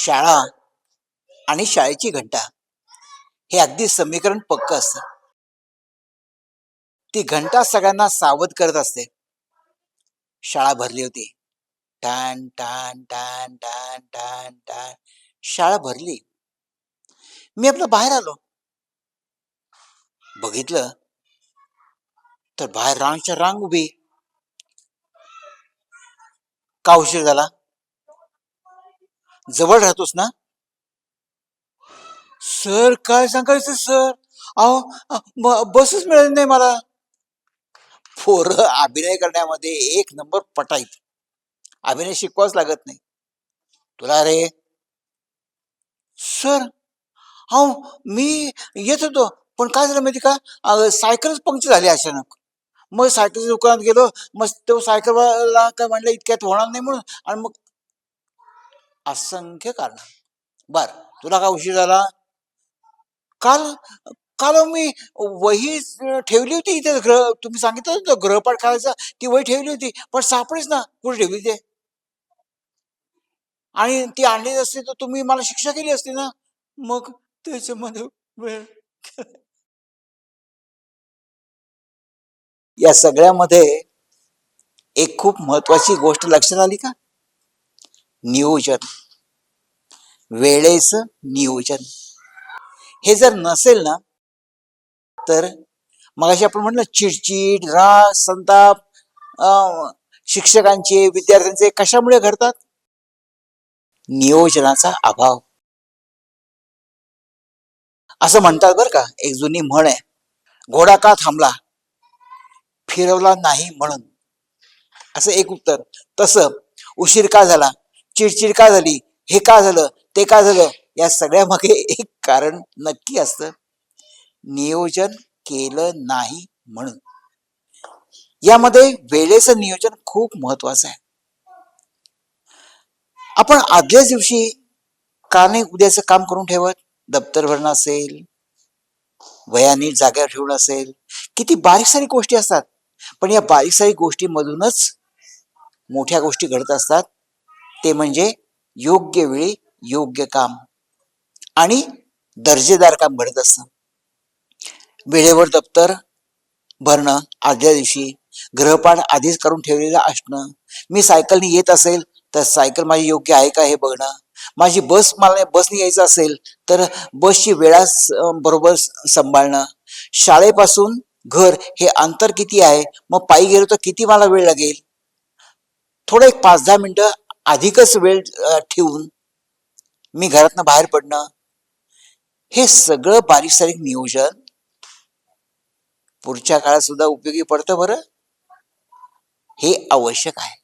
शाळा आणि शाळेची घंटा. हे अगदी समीकरण पक्क असत. ती घंटा सगळ्यांना सावध करत असते. शाळा भरली होती. टान टान टान टान टान टान. शाळा भरली. मी आपलं बाहेर आलो. बघितलं. तर बाहेर रांगच्या रांग उभी. का उशीर झाला? जवळ राहतोस ना? सर काय सांगायचं सर? अहो बसच मिळत नाही मला. पोर अभिनय करण्यामध्ये एक नंबर पटायत अभिनय शिकवाच लागत नाही. तुला रे. सर अहो मी येत होतो पण काय झालं माहिती का? सायकलच पंक्चर झाली अचानक. मग सायकलच्या दुकानात गेलो मग तो सायकलवाला काय म्हणलं इतक्यात होणार नाही म्हणून. आणि मग असंख्य कारण. बर तुला काय उशीर झाला? काल काल मी वही ठेवली होती इथे ग्रह तुम्ही सांगितलं होतं ग्रहपाठ करायचा ती वही ठेवली होती पण सापडेच ना कुठे ठेवली ते? आणि ती आणली असती तर तुम्ही मला शिक्षा केली असती ना? मग त्याच्यामध्ये वेळ या सगळ्यामध्ये एक खूप महत्वाची गोष्ट लक्षात आली का? नियोजन. वेळेचं नियोजन. हे जर नसेल ना तर मगाशी आपण म्हणलं चिडचिड राग संताप अं, शिक्षकांचे विद्यार्थ्यांचे कशामुळे घडतात? नियोजनाचा अभाव. असं म्हणतात बरं का एक जुनी म्हण आहे घोडा का थांबला? फिरवला नाही म्हणून. असं एक उत्तर. तसं उशीर का झाला? चिडचिड का झाली? हे का झालं? ते का झालं? या सगळ्या मागे एक कारण नक्की असतं. नियोजन केलं नाही म्हणून. यामध्ये वेळेचं नियोजन खूप महत्वाचं आहे. आपण आदल्याच दिवशी का नाही उद्याचं काम करून ठेवत? दप्तर भरणं असेल वया नीट जागेवर ठेवणं असेल. किती बारीक सारी गोष्टी असतात. पण या बारीक सारी गोष्टीमधूनच मोठ्या गोष्टी घडत असतात. ते म्हणजे योग्य वेळी योग्य काम आणि दर्जेदार काम घडत असतं. वेळेवर दप्तर भरणं आदल्या दिवशी ग्रहपाठ आधीच करून ठेवलेलं असणं. मी सायकलने येत असेल तर सायकल माझी योग्य आहे का हे बघणं. माझी बस मला बसने यायचं असेल तर बसची वेळा बरोबर सांभाळणं. शाळेपासून घर हे अंतर किती आहे? मग पायी गेलो तर किती मला वेळ लागेल? थोडं एक पाच दहा मिनिटं अधिकच वेळ ठेवून मी घरातनं बाहेर पडणं हे सगळं बारीक सारीक नियोजन पुढच्या काळात सुद्धा उपयोगी पडतं बरं? हे आवश्यक आहे.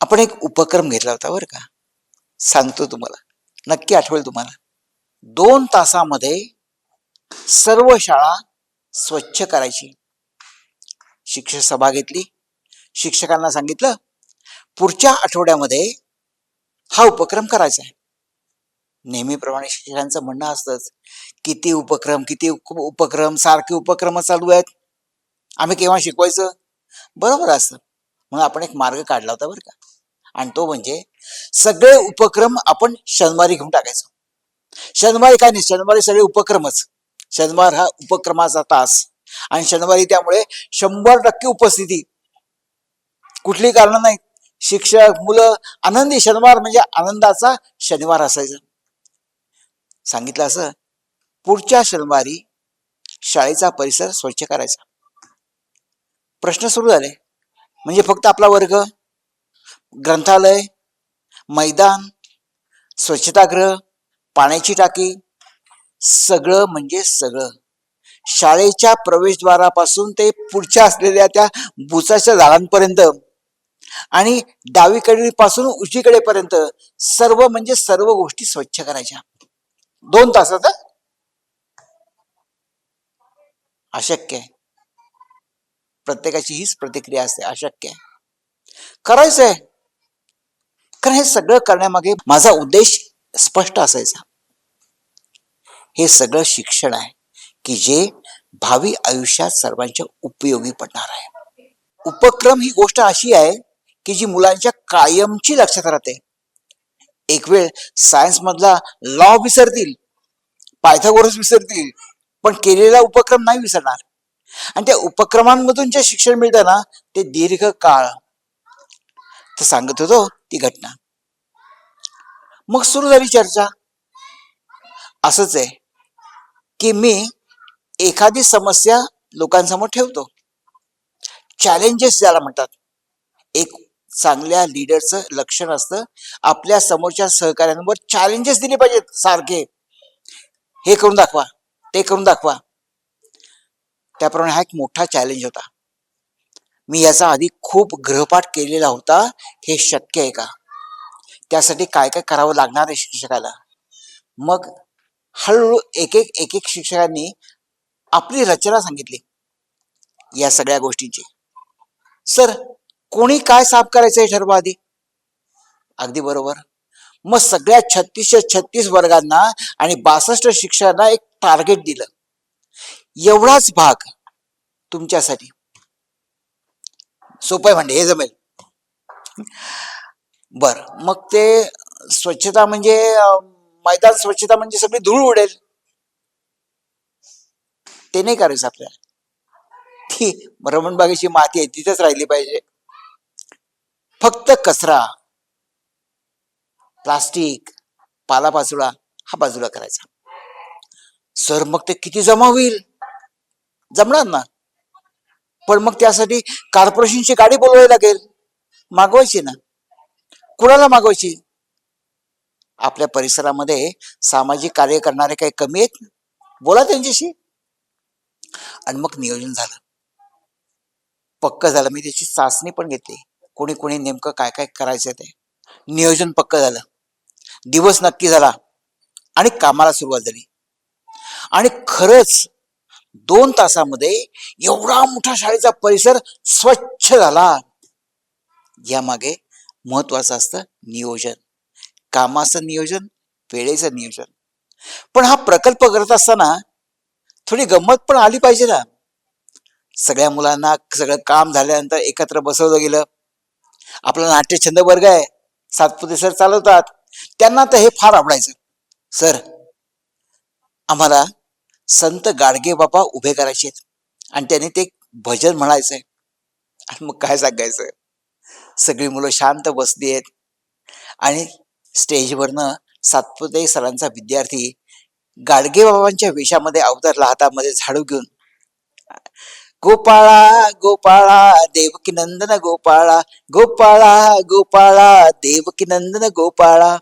आपण एक उपक्रम घेतला होता बरं का? सांगतो तुम्हाला. नक्की आठवेल तुम्हाला. दोन तासामध्ये सर्व शाळा स्वच्छ करायची. शिक्षक सभा घेतली. शिक्षकांना सांगितलं पुढच्या आठवड्यामध्ये हा उपक्रम करायचा आहे. नेहमीप्रमाणे शिक्षकांचं म्हणणं असतंच किती उपक्रम किती उपक्रम सारखे उपक्रम चालू आहेत. आम्ही केव्हा शिकवायचं? बरोबर असतं. म्हणून आपण एक मार्ग काढला होता बरं का. आणि तो म्हणजे सगळे उपक्रम आपण शनिवारी घेऊन टाकायचो. शनिवारी काय नाही शनिवारी सगळे उपक्रमच. शनिवार हा उपक्रमाचा तास. आणि शनिवारी त्यामुळे शंभर टक्के उपस्थिती. कुठली कारणं नाहीत. शिक्षक मुलं आनंदी शनिवार म्हणजे आनंदाचा शनिवार असायचा. सांगितलं असं पुढच्या शनिवारी शाळेचा परिसर स्वच्छ करायचा. प्रश्न सुरू झाले. म्हणजे फक्त आपला वर्ग ग्रंथालय मैदान स्वच्छतागृह पाण्याची टाकी सगळं म्हणजे सगळं. शाळेच्या प्रवेशद्वारापासून ते पुढच्या असलेल्या त्या बुचाच्या झाडांपर्यंत आणि डावीकडे पासून उजवीकडेपर्यंत सर्व म्हणजे सर्व गोष्टी स्वच्छ करायच्या. दोन तासात अशक्य आहे. प्रत्येकाची हीच प्रतिक्रिया असते अशक्य आहे. करायचंय. कारण हे सगळं करण्यामागे माझा उद्देश स्पष्ट असायचा. हे सगळं शिक्षण आहे की जे भावी आयुष्यात सर्वांच्या उपयोगी पडणार आहे. उपक्रम ही गोष्ट अशी आहे की जी मुलांच्या कायमची लक्षात राहते. एक वेळ सायन्स मधला लॉ विसरतील पायथागोरस विसरतील पण केलेला उपक्रम नाही विसरणार. आणि त्या उपक्रमांमधून जे शिक्षण मिळतं ना ते दीर्घ काळ. तर सांगत होतो ती घटना. मग सुरू झाली चर्चा. असंच आहे की मी एखादी समस्या लोकांसमोर ठेवतो. चॅलेंजेस ज्याला म्हणतात. एक चांगल्या लीडरचं लक्षण असतं. आपल्या समोरच्या सहकाऱ्यांवर चॅलेंजेस दिले पाहिजेत सारखे. हे करून दाखवा ते करून दाखवा. त्याप्रमाणे हा एक मोठा चॅलेंज होता. मी याचा आधी खूप गृहपाठ केलेला होता. हे शक्य आहे का? त्यासाठी काय काय करावं लागणार आहे शिक्षकाला? मग हळूहळू एक एक एक एक शिक्षकांनी आपली रचना सांगितली. या सगळ्या गोष्टींची. सर कोणी काय साफ करायचं हे ठरवा आधी अगदी बरोबर. मग सगळ्या छत्तीसशे छत्तीस वर्गांना आणि बासष्ट शिक्षकांना एक टार्गेट दिलं. एवढाच भाग तुमच्यासाठी. सोपं आहे म्हणजे हे जमेल. बर मग ते स्वच्छता म्हणजे मैदान स्वच्छता म्हणजे सगळी धूळ उडेल. ते नाही करायचं आपल्याला. ती रमणबागेची माती आहे तिथेच राहिली पाहिजे. फक्त कचरा. प्लास्टिक पालापाचोळा हा बाजूला करायचा. सर मग ते किती जमा होईल? जमणार ना. पण मग त्यासाठी कॉर्पोरेशनची गाडी बोलवावी लागेल. मागवायची ना. कुणाला मागवायची? आपल्या परिसरामध्ये सामाजिक कार्य करणारे काही कमी आहेत? बोला त्यांच्याशी. आणि मग नियोजन झालं. पक्क झालं. मी त्याची चाचणी पण घेतली. कोणी कोणी नेमकं काय काय करायचं ते. नियोजन पक्क झालं. दिवस नक्की झाला आणि कामाला सुरुवात झाली. आणि खरंच दोन तासामध्ये एवढा मोठा शाळेचा परिसर स्वच्छ झाला. यामागे महत्वाचं असतं नियोजन. कामाचं नियोजन वेळेचं नियोजन. पण हा प्रकल्प करत असताना थोडी गंमत पण आली पाहिजे ना. सगळ्या मुलांना सगळं काम झाल्यानंतर एकत्र बसवलं गेलं. आपला नाट्यछंद वर्ग आहे. सातपुते सर चालवतात. त्यांना तर हे फार आवडायचं. सर आम्हाला संत गाडगे बाबा उभे करायचे आणि त्याने ते भजन म्हणायचंय. आणि मग काय सांगायचं? सगळी मुलं शांत बसली आहेत. आणि स्टेजवरनं सातपुते सरांचा विद्यार्थी गाडगे बाबांच्या वेशामध्ये अवतरला हातामध्ये झाडू घेऊन गोपाळा गोपाळा देवकी नंदन गोपाळा गोपाळा गोपाळा देवकी नंदन गोपाळा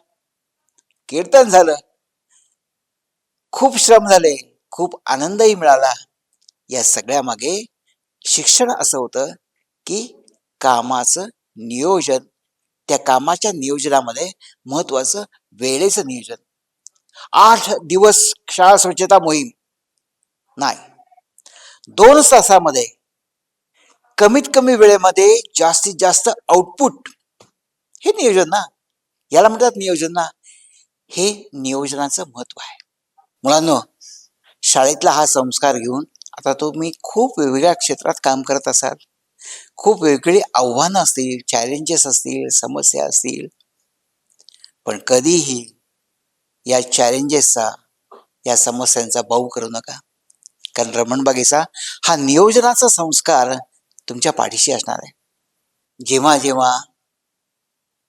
कीर्तन झालं खूप श्रम झाले खूप आनंदही मिळाला. या सगळ्या मागे शिक्षण असं होतं की कामाचं नियोजन त्या कामाच्या नियोजनामध्ये महत्वाचं वेळेचं नियोजन. आठ दिवस शाळा स्वच्छता मोहीम. नाही. दोन तासामध्ये कमीत कमी वेळेमध्ये जास्तीत जास्त आउटपुट हे नियोजन ना. याला म्हणतात नियोजन ना. हे नियोजनाचं महत्त्व आहे. मुलांनो शाळेतला हा संस्कार घेऊन आता तुम्ही खूप वेगवेगळ्या क्षेत्रात काम करत असाल. खूप वेगवेगळी आव्हानं असतील चॅलेंजेस असतील समस्या असतील. पण कधीही या चॅलेंजेसचा या समस्यांचा भाऊ करू नका. कारण रमणबागेचा हा नियोजनाचा संस्कार तुमच्या पाठीशी असणार आहे. जेव्हा जेव्हा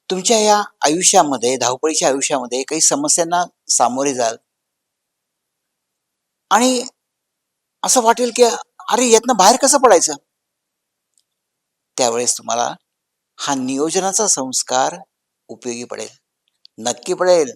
तुमच्या या आयुष्यामध्ये धावपळीच्या आयुष्यामध्ये काही समस्यांना सामोरे जाल आणि असं वाटेल की अरे यातनं बाहेर कसं पडायचं? त्यावेळेस तुम्हाला हा नियोजनाचा संस्कार उपयोगी पडेल. नक्की पडेल.